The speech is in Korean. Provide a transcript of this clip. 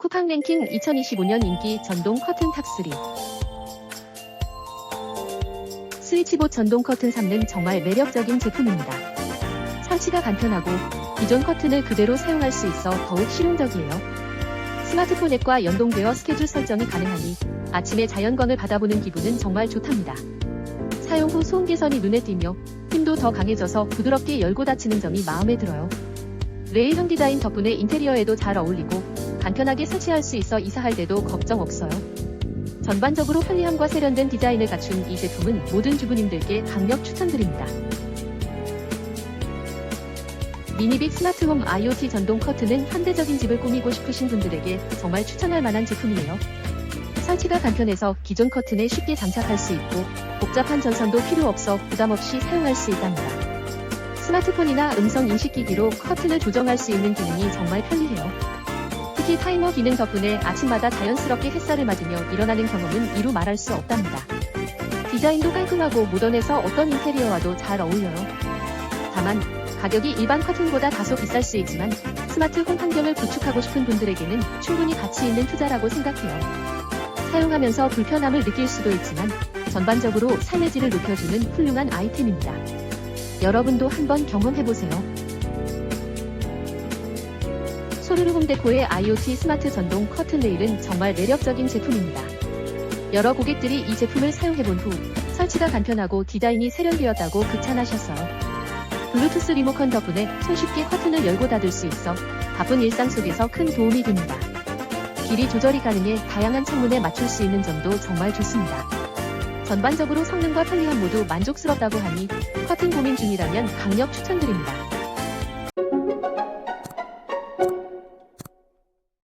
쿠팡 랭킹 2025년 인기 전동 커튼 탑3 스위치봇 전동 커튼 3는 정말 매력적인 제품입니다. 설치가 간편하고 기존 커튼을 그대로 사용할 수 있어 더욱 실용적이에요. 스마트폰 앱과 연동되어 스케줄 설정이 가능하니 아침에 자연광을 받아보는 기분은 정말 좋답니다. 사용 후 소음 개선이 눈에 띄며 힘도 더 강해져서 부드럽게 열고 닫히는 점이 마음에 들어요. 레일형 디자인 덕분에 인테리어에도 잘 어울리고 간편하게 설치할 수 있어 이사할 때도 걱정 없어요. 전반적으로 편리함과 세련된 디자인을 갖춘 이 제품은 모든 주부님들께 강력 추천드립니다. 미니빅 스마트홈 IoT 전동 커튼은 현대적인 집을 꾸미고 싶으신 분들에게 정말 추천할 만한 제품이에요. 설치가 간편해서 기존 커튼에 쉽게 장착할 수 있고 복잡한 전선도 필요 없어 부담 없이 사용할 수 있답니다. 스마트폰이나 음성 인식 기기로 커튼을 조정할 수 있는 기능이 정말 편리해요. 특히 타이머 기능 덕분에 아침마다 자연스럽게 햇살을 맞으며 일어나는 경험은 이루 말할 수 없답니다. 디자인도 깔끔하고 모던해서 어떤 인테리어와도 잘 어울려요. 다만 가격이 일반 커튼보다 다소 비쌀 수 있지만 스마트 홈 환경을 구축하고 싶은 분들에게는 충분히 가치 있는 투자라고 생각해요. 사용하면서 불편함을 느낄 수도 있지만 전반적으로 삶의 질을 높여주는 훌륭한 아이템입니다. 여러분도 한번 경험해보세요. 소르르 홈데코의 IoT 스마트 전동 커튼 레일은 정말 매력적인 제품입니다. 여러 고객들이 이 제품을 사용해본 후 설치가 간편하고 디자인이 세련되었다고 극찬하셨어요. 블루투스 리모컨 덕분에 손쉽게 커튼을 열고 닫을 수 있어 바쁜 일상 속에서 큰 도움이 됩니다. 길이 조절이 가능해 다양한 창문에 맞출 수 있는 점도 정말 좋습니다. 전반적으로 성능과 편리함 모두 만족스럽다고 하니 커튼 고민 중이라면 강력 추천드립니다.